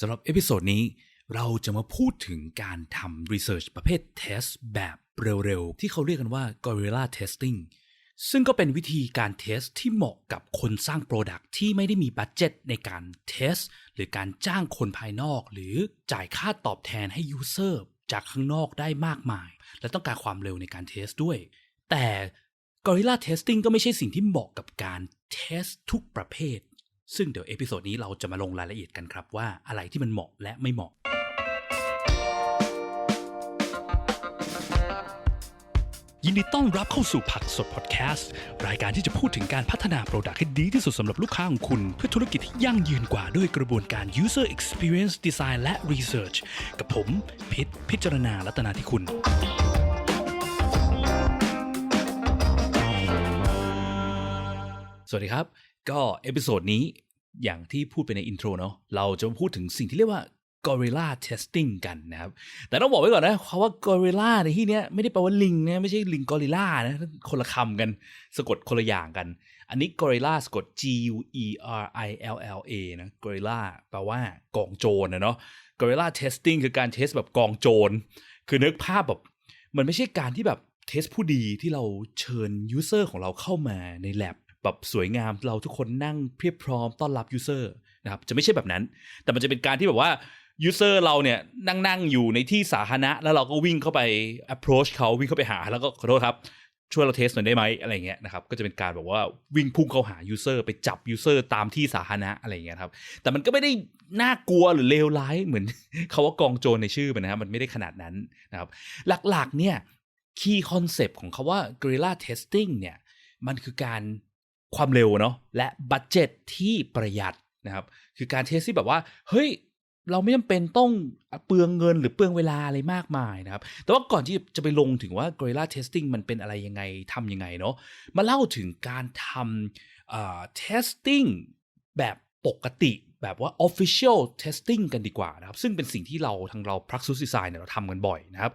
สำหรับเอพิโซดนี้เราจะมาพูดถึงการทำ Research ประเภท Test แบบเร็วๆ ที่เขาเรียกกันว่า Guerrilla Testing ซึ่งก็เป็นวิธีการเทสที่เหมาะกับคนสร้าง Product ที่ไม่ได้มีบัตเจตในการเทสหรือการจ้างคนภายนอก หรือจ่ายค่าตอบแทนให้ User จากข้างนอกได้มากมาย และต้องการความเร็วในการเทสด้วย แต่ Gorilla Testing ก็ไม่ใช่สิ่งที่เหมาะกับการเทสทุกประเภท ซึ่งเดี๋ยวเอพิโซดนี้เราจะมาลงรายละเอียดกันครับว่าอะไรที่มันเหมาะและไม่เหมาะ ยินดีต้อนรับเข้าสู่ผักสดพอดแคสต์รายการที่จะพูดถึงการพัฒนาโปรดักต์ให้ดีที่สุดสำหรับลูกค้าของคุณ เพื่อธุรกิจที่ยั่งยืนกว่าด้วยกระบวนการ user experience design และ research กับผมพิษพิจารณาลัตนาที่คุณ สวัสดีครับ ก็เอพิโซดนี้ อย่างที่พูดไปในอินโทรเนาะเราจะพูดถึงสิ่งที่เรียกว่า gorilla testing กันนะครับ แต่ต้องบอกไว้ก่อนนะคำว่า gorilla ในที่เนี้ยไม่ได้แปลว่าลิงนะไม่ใช่ลิงกอริลลานะคนละคำกันสะกดคนละอย่างกัน อันนี้ gorilla สะกด G U E R I L L A นะ gorilla แปลว่ากองโจรนะเนาะ gorilla testing คือการเทสแบบกองโจร คือนึกภาพแบบ มันไม่ใช่การที่แบบเทสผู้ดีที่เราเชิญยูเซอร์ของเราเข้ามาใน lab แบบสวยงามเราทุกคนนั่งเพียบพร้อมต้อนรับยูเซอร์นะครับจะไม่ใช่แบบนั้น แต่มันจะเป็นการที่แบบว่ายูเซอร์เราเนี่ยนั่งนั่งอยู่ในที่สาธารณะ แล้วเราก็วิ่งเข้าไป approach เขาวิ่งเข้าไปหา แล้วก็ขอโทษครับ ช่วยเราเทสหน่อยได้ไหมอะไรเงี้ยนะครับก็จะเป็นการแบบว่าวิ่งพุ่งเข้าหายูเซอร์ไปจับยูเซอร์ตามที่สาธารณะอะไรเงี้ยครับแต่มันก็ไม่ได้น่ากลัวหรือเลวร้ายเหมือนเขาว่ากองโจรในชื่อมันนะครับมันไม่ได้ขนาดนั้นนะครับหลักๆเนี่ยคีย์คอนเซปต์ของคาว่า guerrilla testing เนี่ยมันคือการ ความเร็วเนาะและบัตเจ็ตที่ประหยัดนะครับ คือการเทสที่แบบว่า เฮ้ย เราไม่จำเป็นต้องเปลืองเงินหรือเปลืองเวลาอะไรมากมายนะครับ แต่ว่าก่อนที่จะไปลงถึงว่า Gorilla Testing มันเป็นอะไรยังไงทำยังไงเนาะมาเล่าถึงการทำ testing แบบปกติแบบว่า official testing กันดีกว่านะครับ ซึ่งเป็นสิ่งที่เราทางเรา Praxis Design เนี่ยเราทำกันบ่อยนะครับ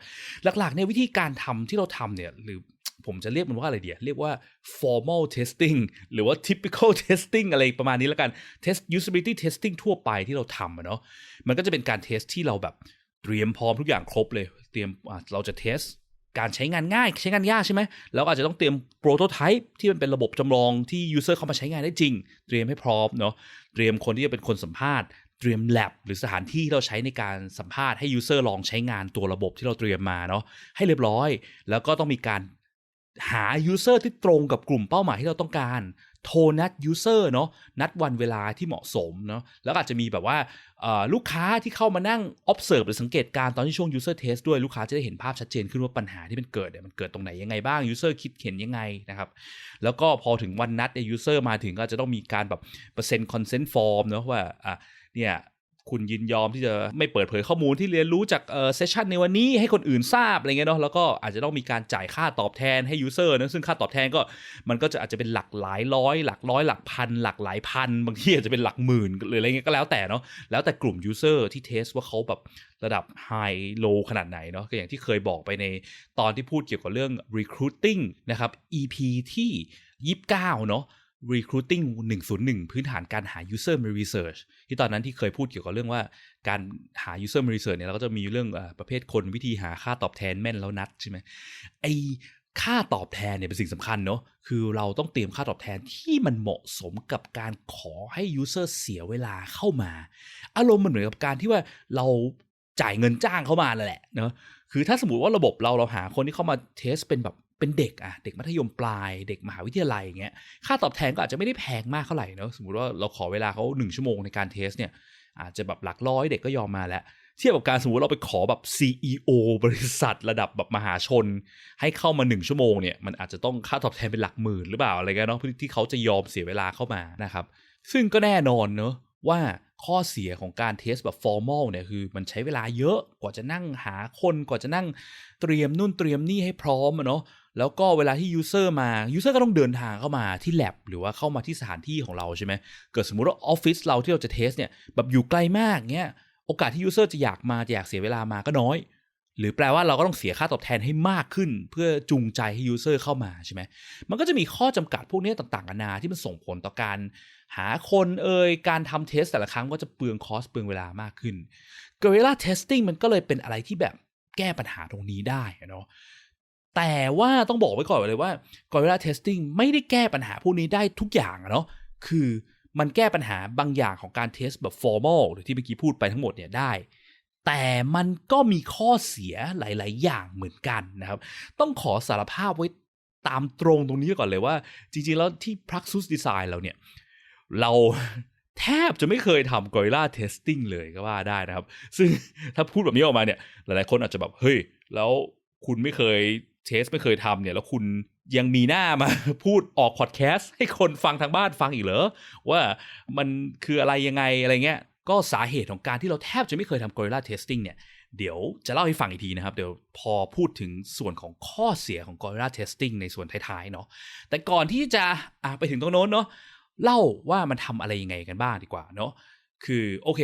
หลักๆเนี่ยวิธีการทำที่เราทำเนี่ยหรือ ผมจะเรียกมันว่าอะไรเดียเรียกว่า formal testing หรือว่า typical testing อะไรประมาณนี้แล้วกัน test usability testing ทั่วไปที่เราทำเนาะมันก็จะเป็นการเทสที่เราแบบเตรียมพร้อมทุกอย่างครบเลย เตรียมเราจะเทสการใช้งานง่ายใช้งานยากใช่ไหมแล้วอาจจะต้องเตรียมโปรโตไทป์ที่มันเป็นระบบจำลองที่ user เข้ามาใช้งานได้จริง เตรียมให้พร้อมเนาะเตรียมคนที่จะเป็นคนสัมภาษณ์เตรียม lab หรือสถานที่ที่เราใช้ในการสัมภาษณ์ให้ user ลองใช้งานตัวระบบที่เราเตรียมมาเนาะให้เรียบร้อย แล้วก็ต้องมีการ หา user ที่ตรงกับกลุ่มเป้าหมายที่เราต้องการ โทรนัด user เนาะนัดวันเวลาที่เหมาะสมเนาะแล้วอาจจะมีแบบว่าลูกค้าที่เข้ามานั่ง observe หรือสังเกตการตอนที่ช่วง user test ด้วยลูกค้าจะได้เห็นภาพชัดเจนขึ้นว่าปัญหาที่มันเกิดเนี่ยมันเกิดตรงไหนยังไงบ้าง user คิดเห็นยังไงนะครับ แล้วก็พอถึงวันนัดเนี่ย user มาถึงก็จะต้องมีการแบบเปอร์เซ็นต์ consent form เนาะว่าอะเนี่ย คุณยินยอมที่จะไม่เปิดเผยข้อมูลที่เรียนรู้จากเซสชันในวันนี้ให้คนอื่นทราบอะไรเงี้ยเนาะแล้วก็อาจจะต้องมีการจ่ายค่าตอบแทนให้ยูเซอร์นะซึ่งค่าตอบแทนก็มันก็จะอาจจะเป็นหลักหลายร้อย หลักร้อยหลักพัน หลักหลายพัน บางทีอาจจะเป็นหลักหมื่นหรืออะไรเงี้ยก็แล้วแต่เนาะแล้วแต่กลุ่มยูเซอร์ที่เทสว่าเขาแบบระดับไฮโลขนาดไหนเนาะก็อย่างที่เคยบอกไปในตอนที่พูดเกี่ยวกับเรื่อง recruiting นะครับ EP ที่ 29 เนาะ recruiting 101 พื้นฐานการหา user research ที่ตอนนั้นที่เคยพูดเกี่ยวกับเรื่องว่าการหา user research เนี่ยเราก็จะมีเรื่องอประเภทคนวิธีหาค่าตอบแทนแม่นแล้วนัดใช่ไหมไอค่าตอบแทนเนี่ยเป็นสิ่งสำคัญเนาะคือเราต้องเตรียมค่าตอบแทนที่มันเหมาะสมกับการขอให้ user เสียเวลาเข้ามา อารมณ์มันเหมือนกับการที่ว่าเราจ่ายเงินจ้างเข้ามาแหละเนาะคือถ้าสมมติว่าระบบเราเราหาคนที่เข้ามาเทสเป็นแบบ เป็นเด็กอะเด็กมัธยมปลาย เด็กมหาวิทยาลัยอย่างเงี้ยค่าตอบแทนก็อาจจะไม่ได้แพงมากเท่าไหร่เนาะสมมติว่าเราขอเวลาเขาหนึ่งชั่วโมงในการเทสเนี่ยอาจจะแบบหลักร้อยเด็กก็ยอมมาแล้ว เทียบกับการสมมติเราไปขอแบบ CEO บริษัทระดับแบบมหาชน ให้เข้ามาหนึ่งชั่วโมงเนี่ยมันอาจจะต้องค่าตอบแทนเป็นหลักหมื่นหรือเปล่าอะไรเงี้ยเนาะที่เขาจะยอมเสียเวลาเข้ามานะครับซึ่งก็แน่นอนเนาะว่าข้อเสียของการเทสแบบฟอร์มอลเนี่ยคือมันใช้เวลาเยอะกว่าจะนั่งหาคนกว่าจะนั่งเตรียมนู่นเตรียมนี่ให้พร้อมอะเนาะ แล้วก็เวลาที่ยูเซอร์มายูเซอร์ก็ต้องเดินทางเข้ามาที่ lab หรือว่าเข้ามาที่สถานที่ของเราใช่ไหมเกิดสมมุติว่าออฟฟิศเราที่เราจะเทสเนี่ยแบบอยู่ไกลมากเงี้ยโอกาสที่ยูเซอร์จะอยากมาจะอยากเสียเวลามาก็น้อย หรือแปลว่าเราก็ต้องเสียค่าตอบแทนให้มากขึ้น เพื่อจูงใจให้ยูเซอร์เข้ามาใช่ไหมมันก็จะมีข้อจำกัดพวกนี้ต่างๆนานาที่มันส่งผลต่อการหาคนเอ่ยการทำเทสแต่ละครั้งก็จะเปลืองคอสเปลืองเวลามากขึ้น Guerrilla Testing มันก็เลยเป็นอะไรที่แบบแก้ปัญหาตรงนี้ได้เนาะ แต่ว่าต้องบอกไว้ก่อนเลยว่า Guerrilla Testing ไม่ได้แก้ปัญหาพวกนี้ได้ทุกอย่างเนาะคือมันแก้ปัญหาบางอย่างของการเทสแบบ formal หรือที่เมื่อกี้พูดไปทั้งหมดเนี่ยได้ แต่มันก็มีข้อเสียหลาย ๆ อย่างเหมือนกันนะครับ ต้องขอสารภาพไว้ตามตรงตรงนี้ก่อนเลยว่า จริง ๆ แล้วที่ Praxis Design เราเนี่ย เราแทบจะไม่เคยทำ Gorilla Testing เลยก็ว่าได้นะครับ ซึ่งถ้าพูดแบบนี้ออกมาเนี่ย หลาย ๆ คนอาจจะแบบ เฮ้ย แล้วคุณไม่เคย เทสไม่เคยทำเนี่ยแล้วคุณยังมีหน้ามาพูดออกพอดแคสต์ให้คนฟังทางบ้านฟังอีกเหรอ ว่ามันคืออะไรยังไงอะไรเงี้ย ก็สาเหตุของการที่เราแทบจะไม่เคยทำ Gorilla Testing เนี่ย เดี๋ยวจะเล่าให้ฟังอีกทีนะครับ เดี๋ยวพอพูดถึงส่วนของข้อเสียของ Gorilla Testing ในส่วนท้ายๆเนาะแต่ก่อนที่จะะไปถึงตรงโน้นเนาะเล่าว่ามันทำอะไรยังไงกันบ้างดีกว่าเนาะคือโอเค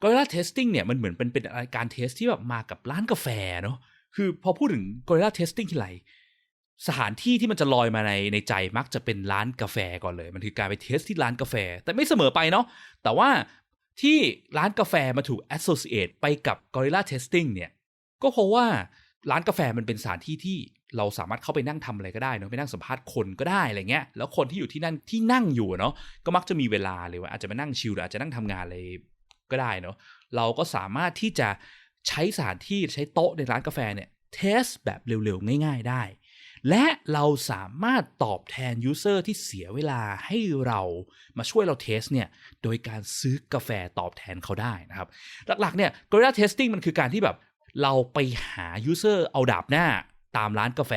Gorilla Testing เนี่ยมันเหมือนเป็นเป็นการเทสที่แบบมากับร้านกาแฟเนาะ คือพอพูดถึง Gorilla Testing ที่ไรสถานที่ที่มันจะลอยมาในในใจมักจะเป็นร้านกาแฟก่อนเลย มันคือการไปเทสที่ร้านกาแฟ แต่ไม่เสมอไปเนาะแต่ว่าที่ร้านกาแฟมาถูก associate ไปกับ Gorilla Testing เนี่ย ก็เพราะว่าร้านกาแฟมันเป็นสถานที่ที่เราสามารถเข้าไปนั่งทำอะไรก็ได้เนาะไปนั่งสัมภาษณ์คนก็ได้อะไรเงี้ยแล้วคนที่อยู่ที่นั่นที่นั่งอยู่เนาะก็มักจะมีเวลาเลยว่าอาจจะมานั่งชิลหรืออาจจะนั่งทำงานอะไรก็ได้เนาะเราก็สามารถที่จะ ใช้สถานที่ใช้โต๊ะในร้านกาแฟเนี่ยเทสแบบเร็วๆ ง่าย ๆ ได้ และเราสามารถตอบแทนยูเซอร์ที่เสียเวลาให้เรามาช่วยเราเทสเนี่ยโดยการซื้อกาแฟตอบแทนเขาได้นะครับ หลักๆเนี่ย Gorilla Testing มันคือการที่แบบเราไปหายูเซอร์เอาดาบหน้าตามร้านกาแฟ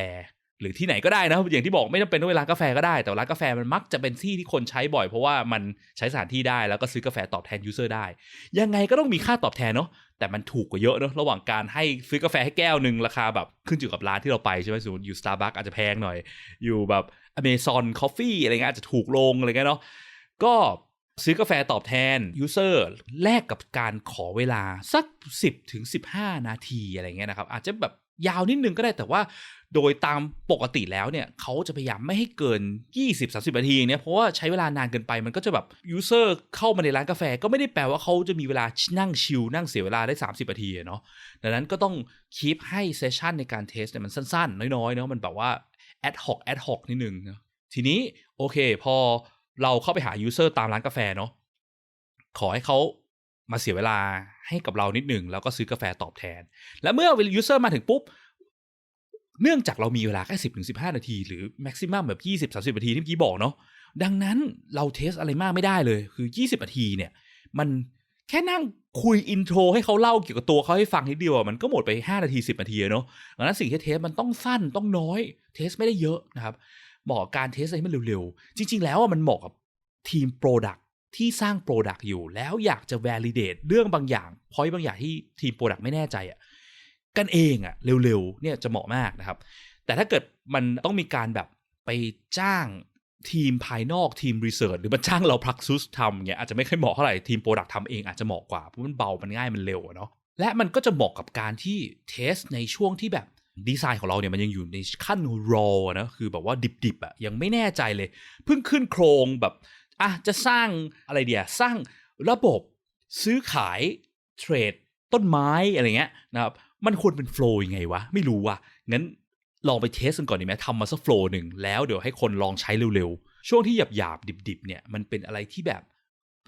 หรือที่ไหนก็ได้นะอย่างที่บอกไม่จำเป็นต้องเป็นร้านกาแฟก็ได้แต่ร้านกาแฟมันมักจะเป็นที่ที่คนใช้บ่อยเพราะว่ามันใช้สถานที่ได้แล้วก็ซื้อกาแฟตอบแทนยูเซอร์ได้ ยังไงก็ต้องมีค่าตอบแทนเนาะแต่มันถูกกว่าเยอะเนาะระหว่างการให้ซื้อกาแฟให้แก้วหนึ่งราคาแบบขึ้นอยู่กับร้านที่เราไปใช่ไหมสมมติอยู่ Starbucks อาจจะแพงหน่อย อยู่แบบ Amazon Coffee อะไรเงี้ยอาจจะถูกลงอะไรเงี้ยเนาะก็ซื้อกาแฟตอบแทนยูเซอร์แลกกับการขอเวลาสัก 10ถึง15 นาทีอะไรเงี้ยนะครับอาจจะแบบ ยาวนิดนึงก็ได้แต่ว่าโดยตามปกติแล้วเนี่ยเขาจะพยายามไม่ให้เกิน 20-30 นาทีอย่างเนี้ยเพราะว่าใช้เวลานานเกินไปมันก็จะแบบยูเซอร์เข้ามาในร้านกาแฟก็ไม่ได้แปลว่าเขาจะมีเวลานั่งชิลนั่งเสียเวลาได้ 30 นาทีเนาะดังนั้นก็ต้องคีปให้เซสชันในการเทสเนี่ยมันสั้นๆ น้อยๆเนาะมันแบบว่าแอดฮอกแอดฮอกนิดนึงนะทีนี้โอเค พอเราเข้าไปหายูเซอร์ตามร้านกาแฟเนาะขอให้เขา มาเสียเวลาให้กับเรานิดหนึ่งแล้วก็ซื้อกาแฟตอบแทน และเมื่อยูเซอร์มาถึงปุ๊บ เนื่องจากเรามีเวลาแค่สิบถึงสิบห้านาที หรือแม็กซิมัมแบบยี่สิบสาสิบนาทีที่เมื่อกี้บอกเนาะดังนั้นเราเทสอะไรมากไม่ได้เลย คือยี่สิบนาทีเนี่ย มันแค่นั่งคุยอินโทรให้เขาเล่าเกี่ยวกับตัวเขาให้ฟังนิดเดียวมันก็หมดไป 5 นาที 10 นาทีเนาะดังนั้นสิ่งที่เทสมันต้องสั้นต้องน้อย เทสไม่ได้เยอะนะครับเหมาะกับการเทสอะไรให้มันเร็วๆ จริง ๆ แล้วมันเหมาะกับทีมโปรดัก ที่สร้างโปรดักอยู่แล้วอยากจะ validate เรื่องบางอย่างพอยบางอย่างที่ทีมโปรดักไม่แน่ใจอะกันเองอะเร็วๆเนี่ยจะเหมาะมากนะครับ แต่ถ้าเกิดมันต้องมีการแบบไปจ้างทีมภายนอกทีมรีเสิร์ชหรือมาจ้างเราพลักซุสทำเนี่ยอาจจะไม่ค่อยเหมาะเท่าไหร่ทีมโปรดักทำเองอาจจะเหมาะกว่าเพราะมันเบามันง่ายมันเร็วเนาะและมันก็จะเหมาะกับการที่เทสในช่วงที่แบบดีไซน์ของเราเนี่ยมันยังอยู่ในขั้นรอนะคือแบบว่าดิบๆอะยังไม่แน่ใจเลย เพิ่งขึ้นโครงแบบ อะจะสร้างอะไรเดียสร้างระบบซื้อขายเทรดต้นไม้อะไรเงี้ยนะครับมันควรเป็นโฟล์ยังไงวะ ไม่รู้ว่ะงั้นลองไปเทสกันก่อนดีไหมทำมาสักโฟล์หนึ่งแล้วเดี๋ยวให้คนลองใช้เร็วๆ ช่วงที่หยาบๆดิบๆเนี่ยมันเป็นอะไรที่แบบ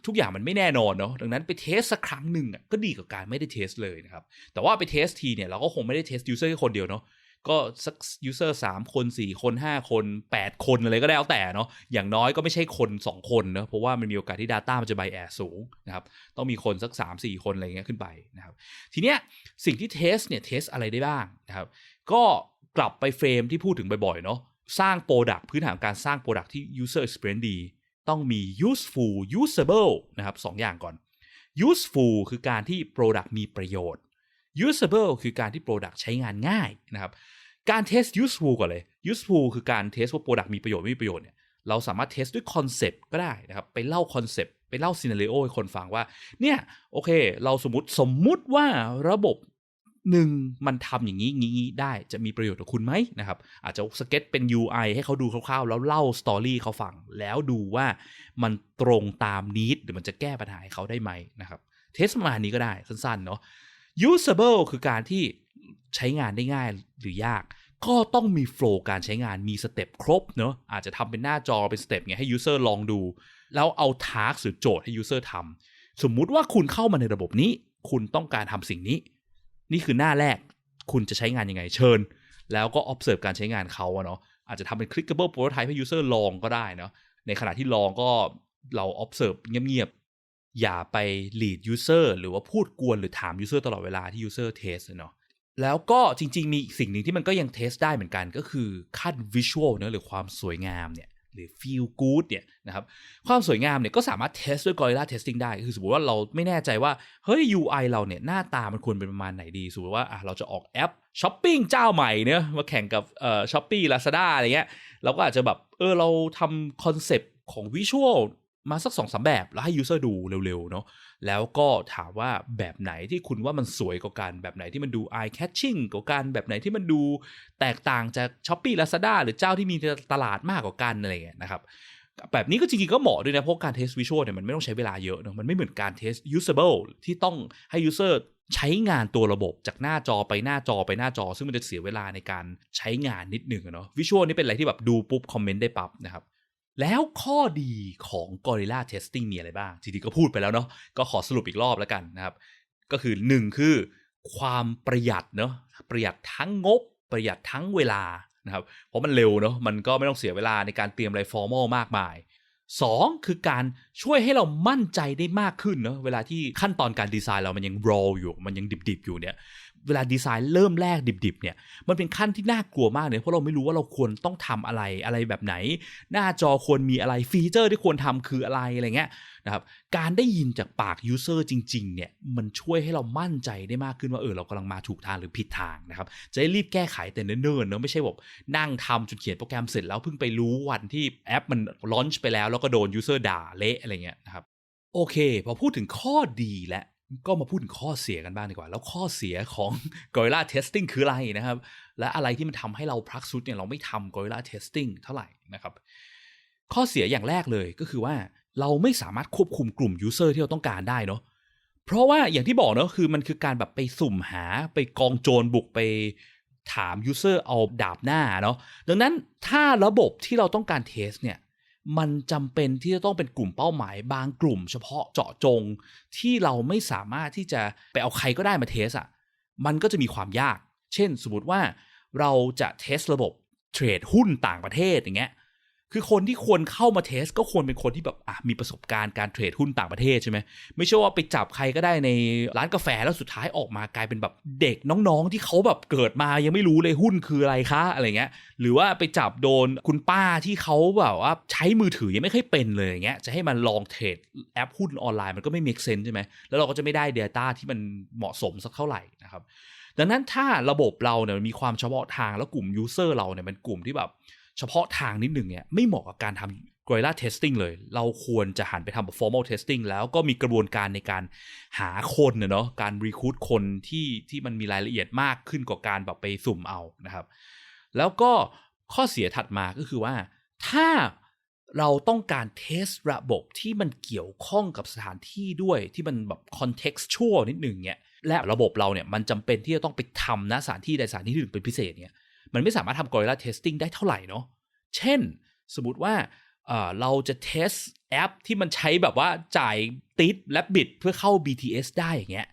ทุกอย่างมันไม่แน่นอนเนาะดังนั้นไปเทสสักครั้งหนึ่งก็ดีกว่าการไม่ได้เทสเลยนะครับแต่ว่าไปเทสทีเนี่ยเราก็คงไม่ได้เทสยูเซอร์แค่คนเดียวเนาะ ก็สักยูเซอร์สามคนสี่คนห้าคนแปดคนอะไรก็แล้วแต่เนาะอย่างน้อยก็ไม่ใช่คนสองคนเนาะเพราะว่ามันมีโอกาสที่ Data มันจะไบแอสสูงนะครับต้องมีคนสักสามสี่คนอะไรเงี้ยขึ้นไปนะครับทีเนี้ยสิ่งที่เทสเนี่ยเทสอะไรได้บ้างนะครับก็กลับไปเฟรมที่พูดถึงบ่อยๆเนาะสร้างโปรดักต์พื้นฐานการสร้างโปรดักต์ที่ user experience ดี ต้องมี useful usable นะครับสองอย่างก่อน useful คือการที่ product มีประโยชน์ usable คือการที่ product ใช้งานง่ายนะครับ การเทส useful ก่อนเลย useful คือการเทสว่า product มีประโยชน์ไม่มีประโยชน์เนี่ยเราสามารถเทสด้วยคอนเซปต์ก็ได้นะครับ ไปเล่าคอนเซปต์ไปเล่าซีนารีโอให้คนฟังว่า เนี่ย โอเค เราสมมติสมมุติว่าระบบหนึ่งมันทำอย่างนี้งี้ได้จะมีประโยชน์กับคุณไหมนะครับ อาจจะสเก็ตเป็น UI ให้เขาดูคร่าวๆ แล้วเล่าสตอรี่เขาฟัง แล้วดูว่ามันตรงตามนิดหรือมันจะแก้ปัญหาให้เขาได้ไหมนะครับเทสประมาณนี้ก็ได้สั้นๆเนาะ usable คือการที่ใช้งานได้ง่ายหรือยาก ก็ต้องมีโฟล์การใช้งานมีสเต็ปครบเนาะอาจจะทำเป็นหน้าจอเป็นสเต็ปไงให้ user ลองดู แล้วเอาทาร์กหรือโจทย์ให้ user ทำสมมุติว่าคุณเข้ามาในระบบนี้ คุณต้องการทำสิ่งนี้ นี่คือหน้าแรก คุณจะใช้งานยังไงเชิญ แล้วก็ observe การใช้งานเขาอะเนาะอาจจะทำเป็น clickable prototype ให้ user ลองก็ได้เนาะในขณะที่ลองก็เรา observe เงียบๆอย่าไป lead user หรือว่าพูดกวนหรือถาม user ตลอดเวลาที่ user test เนาะ แล้วก็จริง ๆ มีสิ่งหนึ่งที่มันก็ยังเทสได้เหมือนกันก็คือขั้น visual เนะหรือความสวยงามเนี่ยหรือ feel good เนี่ยนะครับความสวยงามเนี่ยก็สามารถเทสด้วย Gorilla Testing ได้คือสมมติว่าเราไม่แน่ใจว่า เฮ้ย UI เราเนี่ยหน้าตามันควรเป็นประมาณไหนดี สมมติว่าอะเราจะออกแอปช้อปปิ้งเจ้าใหม่เนี่ยมาแข่งกับเอ่อช้อปปี้ลาซาด้าอะไรเงี้ยเราก็อาจจะแบบ เออ เราทำคอนเซปต์ของวิชวล มาสักสองสามแบบ แล้วให้ user ดูเร็วๆเนาะแล้วก็ถามว่าแบบไหนที่คุณว่ามันสวยกว่ากันแบบไหนที่มันดู eye catching กว่ากันแบบไหนที่มันดูแตกต่างจาก s h อ p e e Lazada หรือเจ้าที่มีตลาดมากกว่ากันอะไรเงี้ยนะครับแบบนี้ก็จริงๆก็เหมาะด้วยนะ เพราะการเทสวิชวลเนี่ยมันไม่ต้องใช้เวลาเยอะเนาะมันไม่เหมือนการเทส usable ที่ต้องให้ user ใช้งานตัวระบบจากหน้าจอไปหน้าจอไปหน้าจอ ซึ่งมันจะเสียเวลาในการใช้งานนิดหนึ่งเนาะวิชวลนี่เป็นอะไรที่แบบดูปุ๊บคอมเมนต์ได้ปั๊บนะครับ แล้วข้อดีของ Gorilla Testing มีอะไรบ้างจริงๆก็พูดไปแล้วเนาะก็ขอสรุปอีกรอบแล้วกันนะครับ ก็คือ 1 คือความประหยัดเนาะประหยัดทั้งงบประหยัดทั้งเวลานะครับ เพราะมันเร็วเนาะมันก็ไม่ต้องเสียเวลาในการเตรียมอะไรฟอร์มอลมากมาย 2 คือการช่วยให้เรามั่นใจได้มากขึ้นเนาะเวลาที่ขั้นตอนการดีไซน์เรามันยังรออยู่ มันยังดิบๆอยู่เนี่ย เวลาดีไซน์เริ่มแรกดิบๆเนี่ยมันเป็นขั้นที่น่ากลัวมากเลยเพราะเราไม่รู้ว่าเราควรต้องทำอะไรอะไรแบบไหน หน้าจอควรมีอะไรฟีเจอร์ที่ควรทำคืออะไรอะไรเงี้ยนะครับการได้ยินจากปากยูเซอร์จริงๆเนี่ยมันช่วยให้เรามั่นใจได้มากขึ้นว่าเออเรากำลังมาถูกทางหรือผิดทางนะครับจะได้รีบแก้ไขแต่เนิ่นๆเนอะไม่ใช่แบบนั่งทำจนเขียนโปรแกรมเสร็จแล้วเพิ่งไปรู้วันที่แอปมันลอนช์ไปแล้วแล้วก็โดนยูเซอร์ด่าเละอะไรเงี้ยนะครับโอเค พอพูดถึงข้อดีแล้ว ก็มาพูดถึงข้อเสียกันบ้างดีกว่า แล้วข้อเสียของ Gorilla Testing คืออะไรนะครับ และอะไรที่มันทำให้เราพลักซุดเนี่ยเราไม่ทำ Gorilla Testing เท่าไหร่นะครับ ข้อเสียอย่างแรกเลยก็คือว่าเราไม่สามารถควบคุมกลุ่ม User ที่เราต้องการได้เนาะเพราะว่าอย่างที่บอกเนาะคือมันคือการแบบไปสุ่มหาไปกองโจรบุกไปถาม User เอาดาบหน้าเนาะดังนั้นถ้าระบบที่เราต้องการเทสเนี่ย มันจำเป็นที่จะต้องเป็นกลุ่มเป้าหมาย บางกลุ่มเฉพาะเจาะจง ที่เราไม่สามารถที่จะไปเอาใครก็ได้มาเทสอะ่ะมันก็จะมีความยาก เช่น สมมติว่าเราจะเทสระบบเทรดหุ้นต่างประเทศอย่างเงี้ย คือคนที่ควรเข้ามาเทส ก็ควรเป็นคนที่แบบอะมีประสบการณ์การเทรดหุ้นต่างประเทศใช่ไหมไม่ใช่ว่าไปจับใครก็ได้ในร้านกาแฟแล้วสุดท้ายออกมากลายเป็นแบบเด็กน้องๆ ที่เขาแบบเกิดมายังไม่รู้เลยหุ้นคืออะไรคะอะไรเงี้ย หรือว่าไปจับโดนคุณป้าที่เขาแบบว่าใช้มือถือยังไม่ค่อยเป็นเลยอย่างเงี้ยจะให้มันลองเทรดแอปหุ้นออนไลน์มันก็ไม่ make sense ใช่ไหมแล้วเราก็จะไม่ได้ Data ที่มันเหมาะสมสักเท่าไหร่นะครับดังนั้นถ้าระบบเราเนี่ยมีความเฉพาะทางแล้วกลุ่ม user เราเนี่ยเป็นกลุ่มที่แบบ เฉพาะทางนิดหนึ่งเนี่ยไม่เหมาะกับการทำ Gorilla Testing เลย เราควรจะหันไปทำแบบ formal testing แล้วก็มีกระบวนการในการหาคนเนาะการ recruit คนที่ที่มันมีรายละเอียดมากขึ้นกว่าการแบบไปสุ่มเอานะครับ แล้วก็ข้อเสียถัดมาก็คือว่า ถ้าเราต้องการเทสระบบที่มันเกี่ยวข้องกับสถานที่ด้วยที่มันแบบ contextual นิดหนึ่งเนี่ยและระบบเราเนี่ยมันจำเป็นที่จะต้องไปทำณสถานที่ใดสถานที่หนึ่งเป็นพิเศษเนี่ย มันไม่สามารถทำ Gorilla Testing ได้เท่าไหร่เนาะเช่นสมมติว่าเเราจะเทสแอปที่มันใช้แบบว่าจ่ายติดและบิดเพื่อเข้า BTS ได้อย่างเงี้ย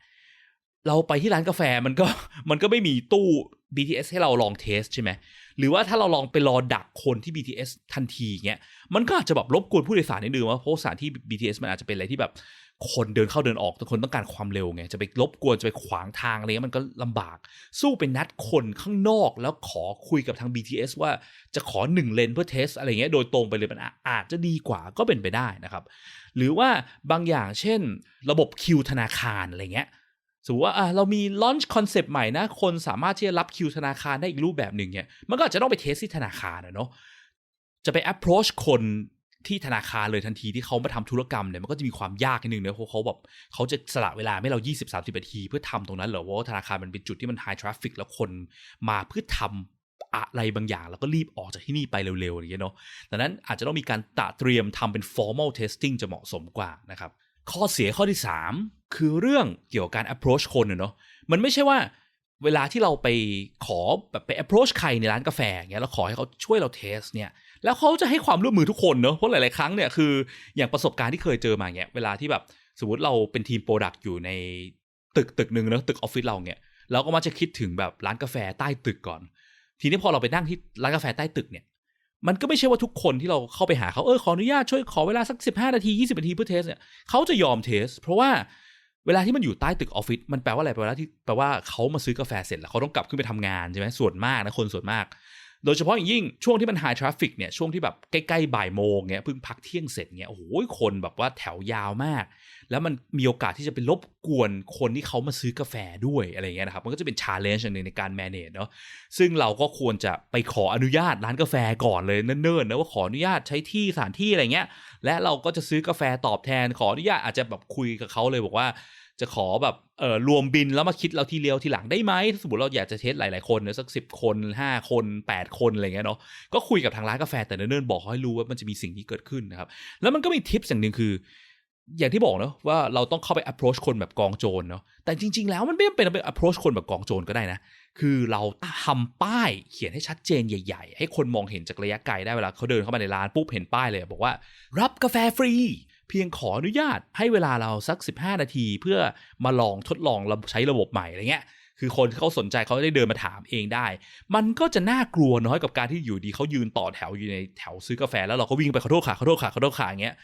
เราไปที่ร้านกาแฟมันก็มันก็ไม่มีตู้ BTS ให้เราลองเทสใช่ไหมหรือว่าถ้าเราลองไปรอดักคนที่ BTS ทันทีเงี้ยมันก็อาจจะแบบรบกวนผู้โดยสารนิดนึงว่าเพราะสถานที่ BTS มันอาจจะเป็นอะไรที่แบบ คนเดินเข้าเดินออกทุกคนต้องการความเร็วไงจะไปรบกวนจะไปขวางทางอะไรเงี้ยมันก็ลำบาก สู้เป็นนัดคนข้างนอกแล้วขอคุยกับทาง BTS ว่าจะขอหนึ่งเลนเพื่อเทสอะไรเงี้ยโดยตรงไปเลยมันอาจจะดีกว่าก็เป็นไปได้นะครับ หรือว่าบางอย่างเช่น ระบบคิวธนาคารอะไรเงี้ยสมมติว่าเรามีลอนช์คอนเซปต์ใหม่นะ คนสามารถที่จะรับคิวธนาคารได้อีกรูปแบบหนึ่งเนี่ยมันก็อาจจะต้องไปเทสที่ธนาคารนะเนาะจะไป approach คน ที่ธนาคารเลยทันทีที่เขามาทำธุรกรรมเนี่ยมันก็จะมีความยากนิดนึงเนะเพราะเขาแบบเขาจะสละเวลาไม่เรา 20-30นาที เพื่อทำตรงนั้นเหรอว่าธนาคารมันเป็นจุดที่มัน high traffic แล้วคนมาเพื่อทำอะไรบางอย่าง แล้วก็รีบออกจากที่นี่ไปเร็วๆอย่างเงี้ยเนาะดังนั้นอาจจะต้องมีการตะเตรียมทำเป็น formal testing จะเหมาะสมกว่านะครับข้อเสียข้อที่ 3 คือเรื่องเกี่ยวกับการ approach คนเนาะมันไม่ใช่ว่าเวลาที่เราไปขอแบบไป approach ใครในร้านกาแฟเงี้ยเราขอให้เขาช่วยเราเทสเนี่ย แล้วเขาจะให้ความร่วมมือทุกคนเนอะเพราะหลาย ๆ ครั้งเนี่ยคืออย่างประสบการณ์ที่เคยเจอมาเนี่ยเวลาที่แบบสมมติเราเป็นทีมโปรดักต์อยู่ในตึกตึกหนึ่งเนอะตึกออฟฟิศเราเนี่ยเราก็มักจะคิดถึงแบบร้านกาแฟใต้ตึกก่อน ทีนี้พอเราไปนั่งที่ร้านกาแฟใต้ตึกเนี่ย มันก็ไม่ใช่ว่าทุกคนที่เราเข้าไปหาเขาเออขออนุญาตช่วยขอเวลาสัก 15 นาที 20 นาทีเพื่อเทสเนี่ยเขาจะยอมเทส เพราะว่าเวลาที่มันอยู่ใต้ตึกออฟฟิศมันแปลว่าอะไรแปลว่าที่แปลว่าเขามาซื้อกาแฟเสร็จแล้วเขาต้องกลับขึ้นไปทำงานใช่ไหมส่วนมากนะคนส่วนมาก โดยเฉพาะอย่างยิ่งช่วงที่มันไฮทราฟิกเนี่ยช่วงที่แบบใกล้ๆบ่ายโมงเนี่ยเพิ่งพักเที่ยงเสร็จเนี่ยโอ้โหคนแบบว่าแถวยาวมาก แล้วมันมีโอกาสที่จะเป็นรบกวนคนที่เขามาซื้อกาแฟด้วยอะไรเงี้ยนะครับมันก็จะเป็นชาเลนจ์อย่างหนึ่งในการ manage เนาะซึ่งเราก็ควรจะไปขออนุญาตร้านกาแฟก่อนเลยเนิ่นๆนะว่าขออนุญาตใช้ที่สถานที่อะไรเงี้ยและเราก็จะซื้อกาแฟตอบแทนขออนุญาตอาจจะแบบคุยกับเขาเลยบอกว่า จะขอแบบเออรวมบินแล้วมาคิดเราทีเดียวทีหลังได้ไหมถ้าสมมติเราอยากจะเทสหลาย ๆ คนเนสักสิบคนห้าคนแปดคนอะไรเงี้ยเนาะก็คุยกับทางร้านกาแฟแต่เนิ่นๆบอกให้รู้ว่ามันจะมีสิ่งนี้เกิดขึ้นนะครับ แล้วมันก็มีทิปอย่างหนึ่งคือ อย่างที่บอกเนาะว่าเราต้องเข้าไป approach คนแบบกองโจรเนาะแต่จริง ๆ แล้วมันไม่จำเป็นไป approach คนแบบกองโจรก็ได้นะคือเราทำป้ายเขียนให้ชัดเจนใหญ่ ๆ ให้คนมองเห็นจากระยะไกลได้เวลาเขาเดินเข้ามาในร้านปุ๊บเห็นป้ายเลย บอกว่า รับกาแฟฟรี เพียงขออนุญาตให้เวลาเราสัก 15 นาที เพื่อมาลองทดลองใช้ระบบใหม่อะไรเงี้ยคือคนเขาสนใจเขาได้เดินมาถามเองได้ มันก็จะน่ากลัวน้อยกับการที่อยู่ดีเขายืนต่อแถวอยู่ในแถวซื้อกาแฟ แล้วเราก็วิ่งไปขอโทษค่ะขอโทษค่ะขอโทษค่ะอย่างเงี้ย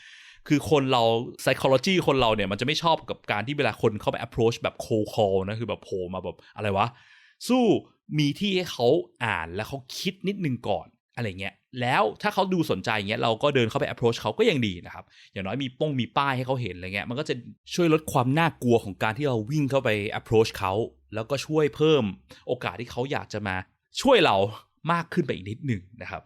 คือคนเรา psychology คนเราเนี่ยมันจะไม่ชอบกับการที่เวลาคนเข้าไป approach แบบ cold call นะคือแบบโผล่มาแบบอะไรวะ สู้มีที่ให้เขาอ่านแล้วเขาคิดนิดนึงก่อน อะไรเงี้ย แล้วถ้าเขาดูสนใจเงี้ย เราก็เดินเข้าไป approach เขาก็ยังดีนะครับ อย่างน้อยมีป้องมีป้ายให้เขาเห็นอะไรเงี้ย มันก็จะช่วยลดความน่ากลัวของการที่เราวิ่งเข้าไป approach เขา แล้วก็ช่วยเพิ่มโอกาสที่เขาอยากจะมาช่วยเรามากขึ้นไปอีกนิดหนึ่งนะครับ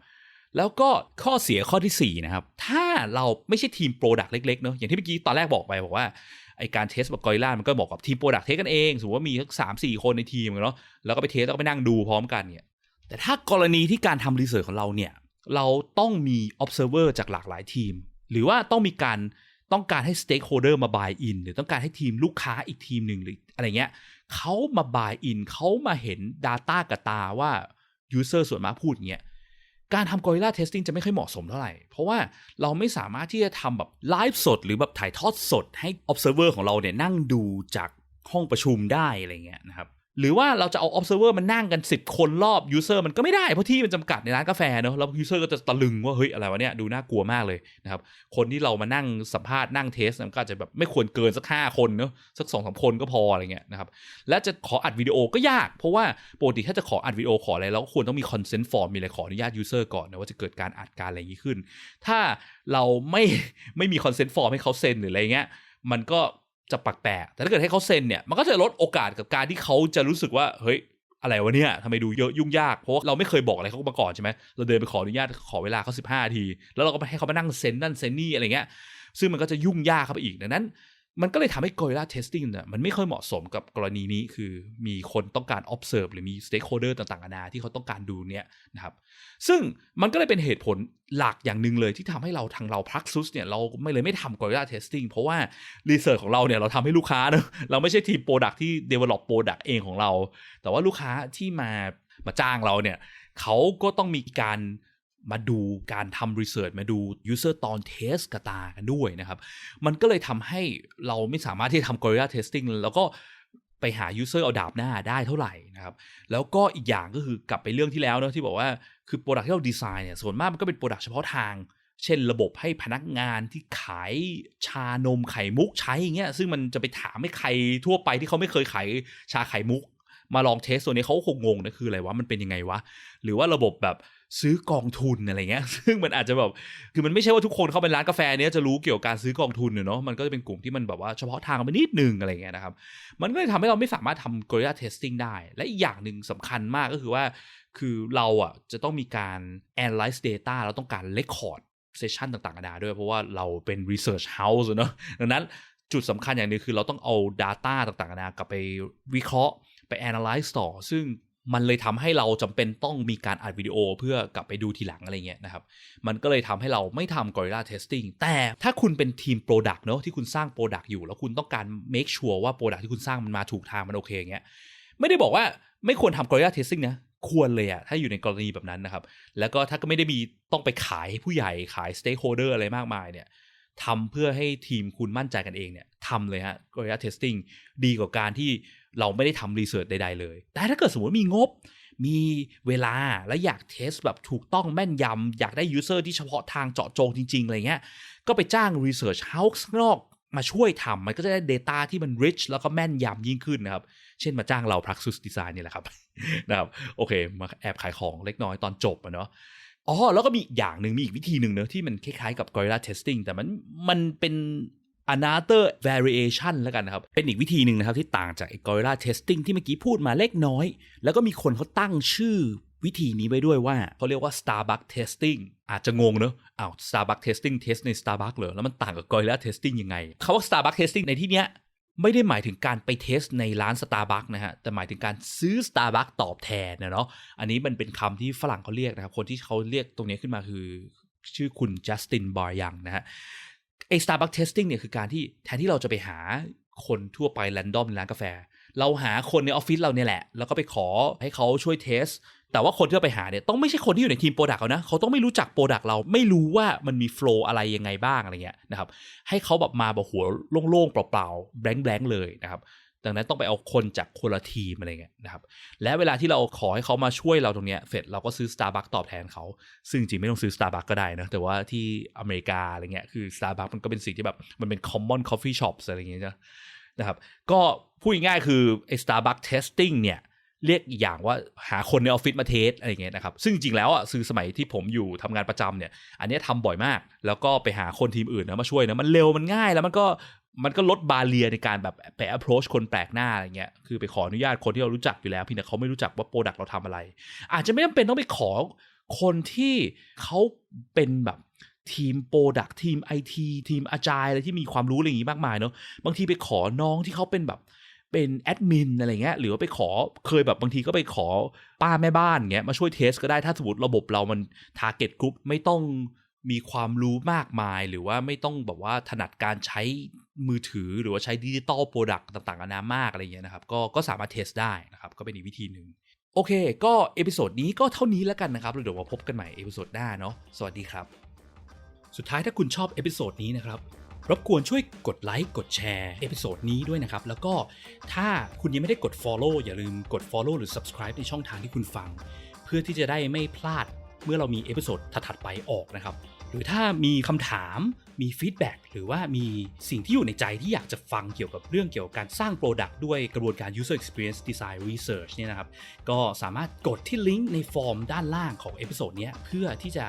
แล้วก็ข้อเสียข้อที่ 4 นะครับ ถ้าเราไม่ใช่ทีมโปรดักต์เล็กๆเนาะอย่างที่เมื่อกี้ตอนแรกบอกไปบอกว่าไอการเทสแบบกอริล่ามันก็บอกกับทีมโปรดักต์เทสกันเอง สมมติว่ามีสักสามสี่คนในทีมเนาะแล้วก็ไปเทสแล้วก็ไปนั่งดูพร้อมกันเนี่ย แต่ถ้ากรณีที่การทำรีเสิร์ชของเราเนี่ย เราต้องมี observer จากหลากหลายทีม หรือว่าต้องมีการต้องการให้ stakeholder มา buy in หรือต้องการให้ทีมลูกค้าอีกทีมหนึ่งหรืออะไรเงี้ยเขามา buy in เขามาเห็น Data กับตาว่า user ส่วนมากพูดเงี้ยการทำ Gorilla Testing จะไม่ค่อยเหมาะสมเท่าไหร่ เพราะว่าเราไม่สามารถที่จะทำแบบไลฟ์สด หรือแบบถ่ายทอดสดให้ observer ของเราเนี่ยนั่งดูจากห้องประชุมได้อะไรเงี้ยนะครับ หรือว่าเราจะเอา observer มันนั่งกัน 10 คนรอบ user มันก็ไม่ได้ เพราะที่มันจำกัดในร้านกาแฟเนอะแล้ว user ก็จะตะลึงว่า เฮ้ย อะไรวะเนี่ย ดูน่ากลัวมากเลยนะครับ คนที่เรามานั่งสัมภาษณ์นั่งเทสมันก็จะแบบไม่ควรเกินสักห้าคนเนอะสักสองสามคนก็พออะไรเงี้ยนะครับ และจะขออัดวิดีโอก็ยาก เพราะว่าปกติถ้าจะขออัดวิดีโอขออะไรเราก็ควรต้องมี consent form มีอะไรขออนุญาต user ก่อนนะว่าจะเกิดการอัดการอะไรอย่างนี้ขึ้น ถ้าเราไม่ไม่มี consent form ให้เขาเซ็นหรืออะไรเงี้ยมันก็ จะปักแปลกแต่ถ้าเกิดให้เขาเซ็นเนี่ยมันก็จะลดโอกาสกับการที่เขาจะรู้สึกว่าเฮ้ยอะไรวะเนี่ยทำไมดูเยอะยุ่งยากเพราะว่าเราไม่เคยบอกอะไรเขามาก่อนใช่ไหมเราเดินไปขออนุญาตขอเวลาเขาสิบห้าที แล้วเราก็ไปให้เขามานั่งเซ็นนั่นเซ็นนี่อะไรเงี้ยซึ่งมันก็จะยุ่งยากเข้าไปอีกดังนั้น มันก็เลยทำให้ Gorilla Testing เนี่ยมันไม่ค่อยเหมาะสมกับกรณีนี้คือมีคนต้องการ observe หรือมี stakeholder ต่างๆนานาที่เขาต้องการดูเนี่ยนะครับ ซึ่งมันก็เลยเป็นเหตุผลหลักอย่างหนึ่งเลยที่ทำให้เราทางเรา Praxis เนี่ยเราไม่เลยไม่ทำ Gorilla Testing เพราะว่า Research ของเราเนี่ยเราทำให้ลูกค้าเนะเราไม่ใช่ทีม Product ที่ develop Product เองของเรา แต่ว่าลูกค้าที่มามาจ้างเราเนี่ยเขาก็ต้องมีการ มาดูการทำรีเสิร์ชมาดู user ตอนเทสกตากันด้วยนะครับ มันก็เลยทำให้เราไม่สามารถที่จะทำ Gorilla Testing แล้วก็ไปหา user เอาดาบหน้าได้เท่าไหร่นะครับ แล้วก็อีกอย่างก็คือกลับไปเรื่องที่แล้วนะที่บอกว่าคือ Product ที่เราดีไซน์เนี่ยส่วนมากมันก็เป็น Product เฉพาะทาง เช่นระบบให้พนักงานที่ขายชานมไข่มุกใช้อย่างเงี้ยซึ่งมันจะไปถามให้ใครทั่วไปที่เขาไม่เคยขายชาไข่มุก มาลองเทสตัวนี้เขาคงงงนะคืออะไรวะมันเป็นยังไงวะหรือว่าระบบแบบ ซื้อกองทุนอะไรเงี้ย ซึ่งมันอาจจะแบบ คือมันไม่ใช่ว่าทุกคนเข้าไปร้านกาแฟเนี้ยจะรู้เกี่ยวกับการซื้อกองทุนเนาะ มันก็จะเป็นกลุ่มที่มันแบบว่าเฉพาะทางไปนิดนึงอะไรเงี้ยนะครับ มันก็เลยทำให้เราไม่สามารถทำ Gorilla Testing ได้ และอีกอย่างหนึ่งสำคัญมากก็คือว่า คือเราอะจะต้องมีการ analyze data เราต้องการ record เซสชันต่างๆนานาด้วย เพราะว่าเราเป็น research house เนอะดังนั้นจุดสำคัญอย่างหนึงคือเราต้องเอา Data ต่างๆนานากลับไปวิเคราะห์ไป analyze ต่อ ซึ่ง มันเลยทำให้เราจำเป็นต้องมีการอัดวิดีโอเพื่อกลับไปดูทีหลังอะไรเงี้ยนะครับ มันก็เลยทำให้เราไม่ทำ Gorilla Testing แต่ถ้าคุณเป็นทีม Product เนอะที่คุณสร้าง Product อยู่ แล้วคุณต้องการ make sure ว่า Product ที่คุณสร้างมันมาถูกทางมันโอเคเงี้ยไม่ได้บอกว่าไม่ควรทำ Gorilla Testing นะควรเลยอะถ้าอยู่ในกรณีแบบนั้นนะครับ แล้วก็ถ้าก็ไม่ได้มีต้องไปขายให้ผู้ใหญ่ขาย stakeholder อะไรมากมายเนี่ยทำเพื่อให้ทีมคุณมั่นใจกันเองเนี่ยทำเลยฮะ Gorilla Testing ดีกว่าการที่ เราไม่ได้ทำรีเสิร์ชใดๆเลย แต่ถ้าเกิดสมมติมีงบ มีเวลาและอยากเทสแบบถูกต้องแม่นยำ อยากได้ยูเซอร์ที่เฉพาะทางเจาะจงจริง ๆ อะไรเงี้ย ก็ไปจ้าง Research House ข้างนอกมาช่วยทำมันก็จะได้ Data ที่มัน rich แล้วก็แม่นยำยิ่งขึ้นนะครับ เช่นมาจ้างเรา Praxis Design นี่แหละครับ นะครับโอเค มาแอบขายของเล็กน้อยตอนจบอะเนาะอ๋อแล้วก็มีอีกอย่างหนึ่งมีอีกวิธีหนึ่งเนอะที่มันคล้ายๆกับ Gorilla Testing แต่มันมันเป็น another variation แล้วกันนะครับ เป็นอีกวิธีหนึ่งนะครับที่ต่างจากไอ้ Gorilla Testing ที่เมื่อกี้พูดมาเล็กน้อย แล้วก็มีคนเขาตั้งชื่อวิธีนี้ไว้ด้วยว่าเขาเรียกว่า Starbuck Testing อาจจะงงเนอะอ้าว Starbuck Testing test ใน Starbucks เหรอ แล้วมันต่างกับ Gorilla Testing ยังไงคาว่า Starbuck Testing ในที่เนี้ยไม่ได้หมายถึงการไปเทสในร้าน Starbucks นะฮะ แต่หมายถึงการซื้อ Starbucks ตอบแทนนะเนาะ อันนี้มันเป็นคำที่ฝรั่งเขาเรียกนะครับ คนที่เขาเรียกตรงนี้ขึ้นมาคือ ชื่อคุณจัสตินบาร์ยังนะฮะ ไอ้ Starbucks testing เนี่ยคือการที่แทนที่เราจะไปหาคนทั่วไปแรนดอมในร้านกาแฟ เราหาคนในออฟฟิศเราเนี่ยแหละ แล้วก็ไปขอให้เขาช่วยเทส แต่ว่าคนที่เราไปหาเนี่ยต้องไม่ใช่คนที่อยู่ในทีมโปรดักต์เขานะ เขาต้องไม่รู้จักโปรดักต์เราไม่รู้ว่ามันมีโฟล์อะไรยังไงบ้างอะไรเงี้ยนะครับ ให้เขาแบบมาแบบหัวโล่งๆเปล่าๆแบงค์ๆเลยนะครับ ดังนั้นต้องไปเอาคนจากคนละทีมอะไรเงี้ยนะครับ และเวลาที่เราขอให้เขามาช่วยเราตรงเนี้ยเสร็จเราก็ซื้อ Starbucks ตอบแทนเขา ซึ่งจริงไม่ต้องซื้อ Starbucks ก็ได้นะ แต่ว่าที่อเมริกาอะไรเงี้ยคือ Starbucks มันก็เป็นสิ่งที่แบบมันเป็น common coffee shops อะไรเงี้ยนะครับก็พูดง่ายคือไอ้ Starbucks testing เนี่ยเรียกอีกอย่างว่าหาคนในออฟฟิศมาเทสอะไรเงี้ยนะครับ ซึ่งจริงๆแล้วอะซื้อสมัยที่ผมอยู่ทำงานประจำเนี่ย อันนี้ยทำบ่อยมาก แล้วก็ไปหาคนทีมอื่นนะมาช่วยนะมันเร็วมันง่ายแล้วมันก็ มันก็ลดบาเรียในการแบบไป approach คนแปลกหน้าอะไรเงี้ย คือไปขออนุญาตคนที่เรารู้จักอยู่แล้วพียงแต่เขาไม่รู้จักว่าโปรดักต์เราทำอะไร อาจจะไม่จำเป็นต้องไปขอคนที่เขาเป็นแบบทีมโปรดักทีมไอทีทีมอาจายอะไรที่มีความรู้อะไรอย่างงี้มากมายเนาะบางทีไปขอน้องที่เขาเป็นแบบเป็นแอดมินอะไรเงี้ยหรือว่าไปขอเคยแบบบางทีก็ไปขอป้าแม่บ้านเงี้ยมาช่วยเทสก็ได้ถ้าสมมติระบบเรามันทาร์เก็ตกรุ๊ปไม่ต้องมีความรู้มากมาย หรือว่าไม่ต้องแบบว่าถนัดการใช้ มือถือหรือว่าใช้ดิจิตอลโปรดักต์ต่างๆนานามากอะไรเงี้ยนะครับ ก็ก็สามารถเทสได้นะครับ ก็เป็นอีกวิธีหนึ่งโอเค ก็เอพิโซดนี้ก็เท่านี้แล้วกันนะครับเดี๋ยวมาพบกันใหม่เอพิโซดหน้าเนาะสวัสดีครับ สุดท้ายถ้าคุณชอบเอพิโซดนี้นะครับรบกวนช่วยกดไลค์กดแชร์เอพิโซดนี้ด้วยนะครับ แล้วก็ถ้าคุณยังไม่ได้กด Follow อย่าลืมกด Follow หรือ Subscribe ในช่องทางที่คุณฟัง เพื่อที่จะได้ไม่พลาดเมื่อเรามีเอพิโซดถัดๆไปออกนะครับ หรือถ้ามีคำถาม มีฟีดแบ็กหรือว่ามีสิ่งที่อยู่ในใจที่อยากจะฟังเกี่ยวกับเรื่องเกี่ยวกับการสร้าง Product ด้วยกระบวนการ User Experience Design Research เนี่ยนะครับ ก็สามารถกดที่ลิงก์ในฟอร์มด้านล่างของเอพิโซดนี้เพื่อที่จะ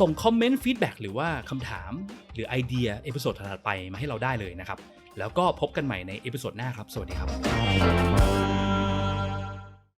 ส่งคอมเมนต์ฟีดแบ็กหรือว่าคำถามหรือไอเดียเอพิโซดถัดไปมาให้เราได้เลยนะครับ แล้วก็พบกันใหม่ในเอพิโซดหน้าครับ สวัสดีครับ